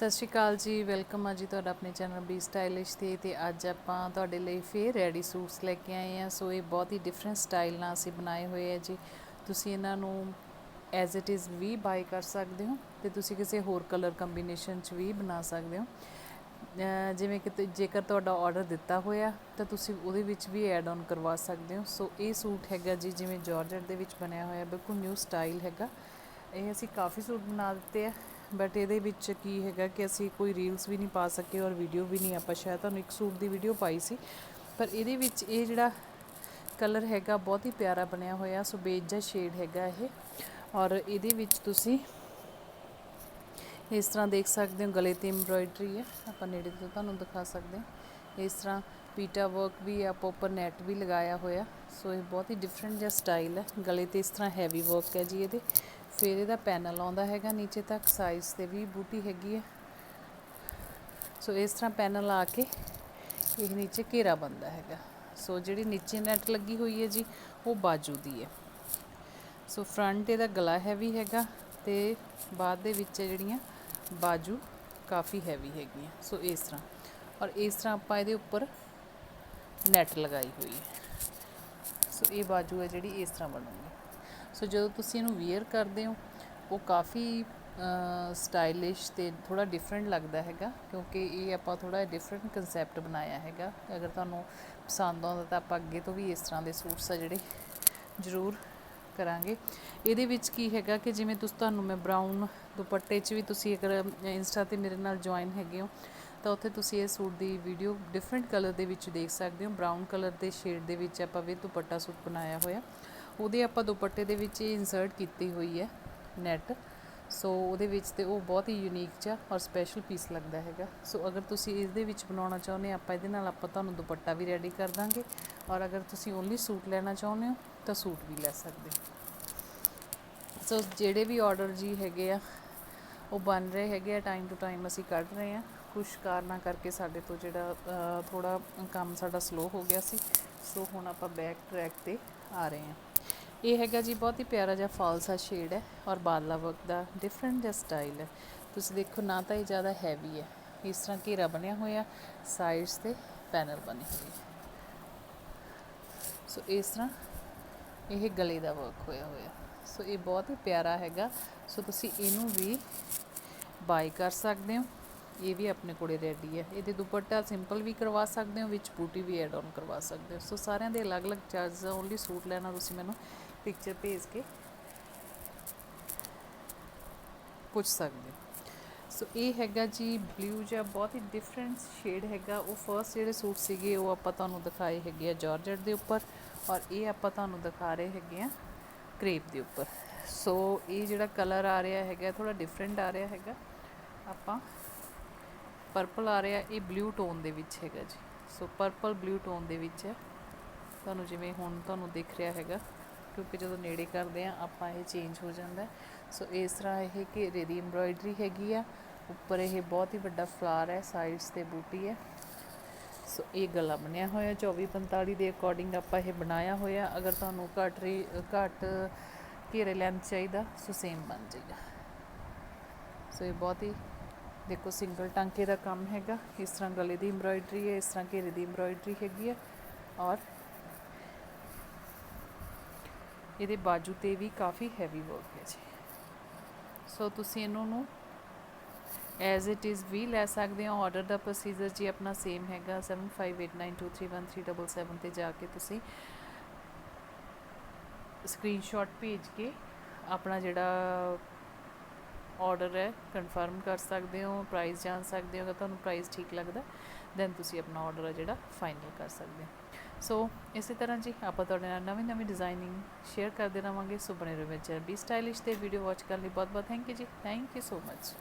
ਸਤਿ ਸ਼੍ਰੀ ਅਕਾਲ ਜੀ, ਵੈਲਕਮ ਆ ਜੀ ਤੁਹਾਡਾ ਆਪਣੇ ਚੈਨਲ ਬੀ ਸਟਾਈਲਿਸ਼ ਤੇ ਤੇ ਅੱਜ ਆਪਾਂ ਤੁਹਾਡੇ ਲਈ ਫੇਰ ਰੈਡੀ ਸੂਟਸ ਲੈ ਕੇ ਆਏ ਆ ਸੋ ਇਹ ਬਹੁਤ ਹੀ ਡਿਫਰੈਂਟ ਸਟਾਈਲ ਨਾਲ ਅਸੀਂ ਬਣਾਏ ਹੋਏ ਆ ਜੀ। ਤੁਸੀਂ ਇਹਨਾਂ ਨੂੰ ਐਜ਼ ਇਟ ਇਜ਼ ਵੀ ਬਾਈ ਕਰ ਸਕਦੇ ਹੋ ਤੇ ਤੁਸੀਂ ਕਿਸੇ ਹੋਰ ਕਲਰ ਕੰਬੀਨੇਸ਼ਨ ਚ ਵੀ ਬਣਾ ਸਕਦੇ ਹੋ। ਜਿਵੇਂ ਕਿ ਜੇਕਰ ਤੁਹਾਡਾ ਆਰਡਰ ਦਿੱਤਾ ਹੋਇਆ, ਤਾਂ ਤੁਸੀਂ ਉਹਦੇ ਵਿੱਚ ਵੀ ਐਡ ਆਨ ਕਰਵਾ ਸਕਦੇ ਹੋ। ਸੋ ਇਹ ਸੂਟ ਹੈਗਾ ਜੀ, ਜਿਵੇਂ ਜਾਰਜਟ ਦੇ ਵਿੱਚ ਬਣਿਆ ਹੋਇਆ, ਬਿਲਕੁਲ ਨਿਊ ਸਟਾਈਲ ਹੈਗਾ। ਇਹ ਅਸੀਂ ਕਾਫੀ ਸੂਟ ਬਣਾ ਦਿੱਤੇ ਆ। ਬਟ ਇਹਦੇ ਵਿੱਚ ਕੀ ਹੈਗਾ ਕਿ ਅਸੀਂ ਕੋਈ ਰੀਲਸ ਵੀ ਨਹੀਂ ਪਾ ਸਕੇ ਔਰ ਵੀਡੀਓ ਵੀ ਨਹੀਂ ਆਪਾਂ ਸ਼ਾਇਦ ਤੁਹਾਨੂੰ ਇੱਕ ਸੂਟ ਦੀ ਵੀਡੀਓ ਪਾਈ ਸੀ। ਪਰ ਇਹਦੇ ਵਿੱਚ ਇਹ ਜਿਹੜਾ ਕਲਰ ਹੈਗਾ ਬਹੁਤ ਹੀ ਪਿਆਰਾ ਬਣਿਆ ਹੋਇਆ, ਸੋ ਬੇਜ ਜਿਹਾ ਸ਼ੇਡ ਹੈਗਾ ਇਹ। ਔਰ ਇਹਦੇ ਵਿੱਚ ਤੁਸੀਂ ਇਸ ਤਰ੍ਹਾਂ ਦੇਖ ਸਕਦੇ ਹੋ, ਗਲੇ ਤੇ ਐਮਬ੍ਰੋਇਡਰੀ ਹੈ। ਆਪਾਂ ਨੇੜੇ ਤੋਂ ਤੁਹਾਨੂੰ ਦਿਖਾ ਸਕਦੇ ਹਾਂ। ਇਸ ਤਰ੍ਹਾਂ ਪੀਟਾ ਵਰਕ ਵੀ ਹੈ, ਆਪਾਂ ਉੱਪਰ ਨੈਟ ਵੀ ਲਗਾਇਆ ਹੋਇਆ। ਸੋ ਇਹ ਬਹੁਤ ਹੀ ਡਿਫਰੈਂਟ ਜਿਹਾ ਸਟਾਈਲ ਹੈ। ਗਲੇ ਤੇ ਇਸ ਤਰ੍ਹਾਂ ਹੈਵੀ ਵਰਕ ਹੈ ਜੀ ਇਹਦੇ। ਫਿਰ ਦਾ ਪੈਨਲ ਆਉਂਦਾ ਹੈਗਾ ਨੀਚੇ ਤੱਕ ਸਾਈਜ਼ ਤੇ ਵੀ ਬੂਟੀ ਹੈਗੀ ਹੈ। ਸੋ ਇਸ ਤਰ੍ਹਾਂ ਪੈਨਲ ਆ ਕੇ ਇਹ ਨੀਚੇ ਘੇਰਾ ਬੰਦਾ ਹੈਗਾ। ਸੋ ਜਿਹੜੀ ਨੀਚੇ ਨੈਟ ਲੱਗੀ ਹੋਈ ਹੈ ਜੀ, ਉਹ ਬਾਜੂ ਦੀ ਹੈ। ਸੋ ਫਰੰਟ ਇਹਦਾ ਗਲਾ ਹੈਵੀ ਹੈਗਾ ਤੇ ਬਾਅਦ ਦੇ ਵਿੱਚ ਜਿਹੜੀਆਂ ਬਾਜੂ ਕਾਫੀ ਹੈਵੀ ਹੈਗੀਆਂ। ਸੋ ਇਸ ਤਰ੍ਹਾਂ। ਔਰ ਇਸ ਤਰ੍ਹਾਂ ਆਪਾਂ ਇਹਦੇ ਉੱਪਰ ਨੈਟ ਲਗਾਈ ਹੋਈ ਹੈ। ਸੋ ਇਹ ਬਾਜੂ ਹੈ ਜਿਹੜੀ ਇਸ ਤਰ੍ਹਾਂ ਬਣੂਗੀ। ਸੋ ਜਦੋਂ ਤੁਸੀਂ ਇਹਨੂੰ ਵੇਅਰ ਕਰਦੇ ਹੋ, ਉਹ ਕਾਫੀ ਸਟਾਈਲਿਸ਼ ਤੇ ਥੋੜਾ ਡਿਫਰੈਂਟ ਲੱਗਦਾ ਹੈਗਾ, ਕਿਉਂਕਿ ਇਹ ਆਪਾਂ ਥੋੜਾ ਡਿਫਰੈਂਟ ਕਨਸੈਪਟ ਬਣਾਇਆ ਹੈਗਾ। ਅਗਰ ਤੁਹਾਨੂੰ ਪਸੰਦ ਆਉਂਦਾ ਤਾਂ ਆਪਾਂ ਅੱਗੇ ਤੋਂ ਵੀ ਇਸ ਤਰ੍ਹਾਂ ਦੇ ਸੂਟਸ ਆ ਜਿਹੜੇ ਜ਼ਰੂਰ ਕਰਾਂਗੇ। ਇਹਦੇ ਵਿੱਚ ਕੀ ਹੈਗਾ ਕਿ ਜਿਵੇਂ ਤੁਸੀਂ, ਤੁਹਾਨੂੰ ਮੈਂ ਬਰਾਊਨ ਦੁਪੱਟੇ 'ਚ ਵੀ ਤੁਸੀਂ ਅਗਰ ਇੰਸਟਾ ਤੇ ਮੇਰੇ ਨਾਲ ਜੁਆਇਨ ਹੈਗੇ ਹੋ, ਤਾਂ ਉੱਥੇ ਤੁਸੀਂ ਇਹ ਸੂਟ ਦੀ ਵੀਡੀਓ ਡਿਫਰੈਂਟ ਕਲਰ ਦੇ ਵਿੱਚ ਦੇਖ ਸਕਦੇ ਹੋ। ਬਰਾਊਨ ਕਲਰ ਦੇ ਸ਼ੇਡ ਦੇ ਵਿੱਚ ਆਪਾਂ ਵੀ ਦੁਪੱਟਾ ਸੂਟ ਬਣਾਇਆ ਹੋਇਆ। ਉਹਦੇ ਆਪਾਂ ਦੁਪੱਟੇ ਦੇ ਵਿੱਚ ਇਹ ਇਨਸਰਟ ਕੀਤੀ ਹੋਈ ਹੈ ਨੈਟ ਸੋ ਉਹਦੇ ਵਿੱਚ ਤੇ ਉਹ ਬਹੁਤ ਹੀ ਯੂਨੀਕ ਜਿਹਾ ਔਰ ਸਪੈਸ਼ਲ ਪੀਸ ਲੱਗਦਾ ਹੈਗਾ। ਸੋ ਅਗਰ ਤੁਸੀਂ ਇਸ ਦੇ ਵਿੱਚ ਬਣਾਉਣਾ ਚਾਹੁੰਦੇ ਆਪਾਂ ਇਹਦੇ ਨਾਲ ਆਪਾਂ ਤੁਹਾਨੂੰ ਦੁਪੱਟਾ ਵੀ ਰੈਡੀ ਕਰ ਦਾਂਗੇ। ਔਰ ਅਗਰ ਤੁਸੀਂ ਓਨਲੀ ਸੂਟ ਲੈਣਾ ਚਾਹੁੰਦੇ ਹੋ, ਤਾਂ ਸੂਟ ਵੀ ਲੈ ਸਕਦੇ ਹੋ। ਸੋ ਜਿਹੜੇ ਵੀ ਆਰਡਰ ਜੀ ਹੈਗੇ ਆ, ਉਹ ਬਣ ਰਹੇ ਹੈਗੇ ਆ ਟਾਈਮ ਟੂ ਟਾਈਮ ਅਸੀਂ ਕੱਢ ਰਹੇ ਆ ਕੁਝ ਕਾਰਨਾਂ ਕਰਕੇ ਸਾਡੇ ਤੋਂ ਜਿਹੜਾ ਥੋੜਾ ਕੰਮ ਸਾਡਾ ਸਲੋ ਹੋ ਗਿਆ ਸੀ। ਸੋ ਹੁਣ ਆਪਾਂ ਬੈਕ ਟਰੈਕ ਤੇ ਆ ਰਹੇ ਹਾਂ। ਇਹ ਹੈਗਾ ਜੀ, ਬਹੁਤ ਹੀ ਪਿਆਰਾ ਜਿਹਾ ਫਾਲਸਾ ਸ਼ੇਡ ਹੈ ਔਰ ਬਾਦਲਾ ਵਰਕ ਦਾ ਡਿਫਰੈਂਟ ਜਿਹਾ ਸਟਾਈਲ ਹੈ। ਤੁਸੀਂ ਦੇਖੋ, ਨਾ ਤਾਂ ਇਹ ਜ਼ਿਆਦਾ ਹੈਵੀ ਹੈ। ਇਸ ਤਰ੍ਹਾਂ ਘੇਰਾ ਬਣਿਆ ਹੋਇਆ ਸਾਈਡਸ ਤੇ ਪੈਨਲ ਬਣੇ ਹੋਏ ਸੋ ਇਸ ਤਰ੍ਹਾਂ ਇਹ ਗਲੇ ਦਾ ਵਰਕ ਹੋਇਆ ਹੋਇਆ। ਸੋ ਇਹ ਬਹੁਤ ਹੀ ਪਿਆਰਾ ਹੈਗਾ। ਸੋ ਤੁਸੀਂ ਇਹਨੂੰ ਵੀ ਬਾਈ ਕਰ ਸਕਦੇ ਹੋ। ਇਹ ਵੀ ਆਪਣੇ ਕੋਲੇ ਰੈਡੀ ਹੈ। ਇਹਦੇ ਦੁਪੱਟਾ ਸਿੰਪਲ ਵੀ ਕਰਵਾ ਸਕਦੇ ਹੋ, ਵਿੱਚ ਬੂਟੀ ਵੀ ਐਡ ਆਨ ਕਰਵਾ ਸਕਦੇ ਹੋ। ਸੋ ਸਾਰਿਆਂ ਦੇ ਅਲੱਗ-ਅਲੱਗ ਚਾਰਜਸ ਆ। ਓਨਲੀ ਸੂਟ ਲੈਣਾ ਤੁਸੀਂ ਮੈਨੂੰ ਪਿਕਚਰ ਭੇਜ ਕੇ। ਪੁੱਛ ਸਕਦੇ ਸੋ ਇਹ ਹੈਗਾ ਜੀ ਬਲੂ ਜਿਹਾ ਬਹੁਤ ਹੀ ਡਿਫਰੈਂਟ ਸ਼ੇਡ ਹੈਗਾ। ਉਹ ਫਰਸਟ ਜਿਹੜੇ ਸੂਟ ਸੀਗੇ, ਉਹ ਆਪਾਂ ਤੁਹਾਨੂੰ ਦਿਖਾਏ ਹੈਗੇ ਆ ਜਾਰਜਟ ਦੇ ਉੱਪਰ ਔਰ ਇਹ ਆਪਾਂ ਤੁਹਾਨੂੰ ਦਿਖਾ ਰਹੇ ਹੈਗੇ ਆ ਕ੍ਰੇਪ ਦੇ ਉੱਪਰ। ਸੋ ਇਹ ਜਿਹੜਾ ਕਲਰ ਆ ਰਿਹਾ ਹੈਗਾ ਥੋੜਾ ਡਿਫਰੈਂਟ ਆ ਰਿਹਾ ਹੈਗਾ। ਆਪਾਂ ਪਰਪਲ ਆ ਰਿਹਾ, ਇਹ ਬਲੂ ਟੋਨ ਦੇ ਵਿੱਚ ਹੈਗਾ ਜੀ। ਸੋ ਪਰਪਲ ਬਲੂ ਟੋਨ ਦੇ ਵਿੱਚ ਹੈ। ਤੁਹਾਨੂੰ ਜਿਵੇਂ ਹੁਣ ਤੁਹਾਨੂੰ ਦਿਖ ਰਿਹਾ ਹੈਗਾ। ਕਿਉਂਕਿ ਜਦੋਂ ਨੇੜੇ ਕਰਦੇ ਆ, ਆਪਾਂ ਇਹ ਚੇਂਜ ਹੋ ਜਾਂਦਾ ਸੋ ਇਸ ਤਰ੍ਹਾਂ ਇਹ ਘੇਰੇ ਦੀ ਐਮਬ੍ਰੋਇਡਰੀ ਹੈਗੀ ਆ। ਉੱਪਰ ਇਹ ਬਹੁਤ ਹੀ ਵੱਡਾ ਫਲਾਰ ਹੈ ਸਾਈਡਸ ਤੇ ਬੂਟੀ ਹੈ। ਸੋ ਇਹ ਗਲਾ ਬਣਿਆ ਹੋਇਆ 24 45 ਦੇ ਅਕੋਰਡਿੰਗ ਆਪਾਂ ਇਹ ਬਣਾਇਆ ਹੋਇਆ। ਅਗਰ ਤੁਹਾਨੂੰ ਘੱਟ ਰੀ, ਘੱਟ ਘੇਰੇ ਲੈਂਥ ਚਾਹੀਦਾ ਸੋ ਸੇਮ ਬਣ ਜਾਏਗਾ। ਸੋ ਇਹ ਬਹੁਤ ਹੀ, ਦੇਖੋ ਸਿੰਗਲ ਟਾਂਕੇ ਦਾ ਕੰਮ ਹੈਗਾ। ਇਸ ਤਰ੍ਹਾਂ ਗਲੇ ਦੀ ਐਮਬ੍ਰੋਇਡਰੀ ਹੈ, ਇਸ ਤਰ੍ਹਾਂ ਘੇਰੇ ਦੀ ਐਮਬ੍ਰੋਇਡਰੀ ਹੈਗੀ ਹੈ। ਔਰ ਇਹਦੇ ਬਾਜੂ ਤੇ ਵੀ ਕਾਫੀ ਹੈਵੀ ਵਰਕ ਹੈ ਜੀ। ਸੋ ਤੁਸੀਂ ਇਹਨਾਂ ਨੂੰ ਐਜ਼ ਇਟ ਇਜ਼ ਵੀ ਲੈ ਸਕਦੇ ਹੋ। ਆਰਡਰ ਦਾ ਪ੍ਰੋਸੀਜਰ ਜੀ ਆਪਣਾ ਸੇਮ ਹੈਗਾ। 7589231377 ਤੇ ਜਾ ਕੇ ਤੁਸੀਂ ਸਕਰੀਨਸ਼ਾਟ ਭੇਜ ਕੇ ਆਪਣਾ ਜਿਹੜਾ ਆਰਡਰ ਹੈ ਕਨਫਰਮ ਕਰ ਸਕਦੇ ਹੋ ਪ੍ਰਾਈਸ ਜਾਣ ਸਕਦੇ ਹੋ, ਅਗਰ ਤੁਹਾਨੂੰ ਪ੍ਰਾਈਸ ਠੀਕ ਲੱਗਦਾ ਦੈਨ ਤੁਸੀਂ ਆਪਣਾ ਆਰਡਰ ਹੈ ਜਿਹੜਾ ਫਾਈਨਲ ਕਰ ਸਕਦੇ ਹੋ। ਸੋ ਇਸੇ ਤਰ੍ਹਾਂ ਜੀ ਆਪਾਂ ਤੁਹਾਡੇ ਨਾਲ ਨਵੀਂ ਨਵੀਂ ਡਿਜ਼ਾਈਨਿੰਗ ਸ਼ੇਅਰ ਕਰਦੇ ਰਵਾਂਗੇ। ਸੋ ਬਣੇ ਰਹੋ ਮੇਰੇ ਚੈਨਲ ਬੀ ਸਟਾਈਲਿਸ਼ ਤੇ ਵੀਡੀਓ ਵਾਚ ਕਰਨ ਲਈ ਬਹੁਤ ਬਹੁਤ ਥੈਂਕ ਯੂ ਜੀ। Thank you so much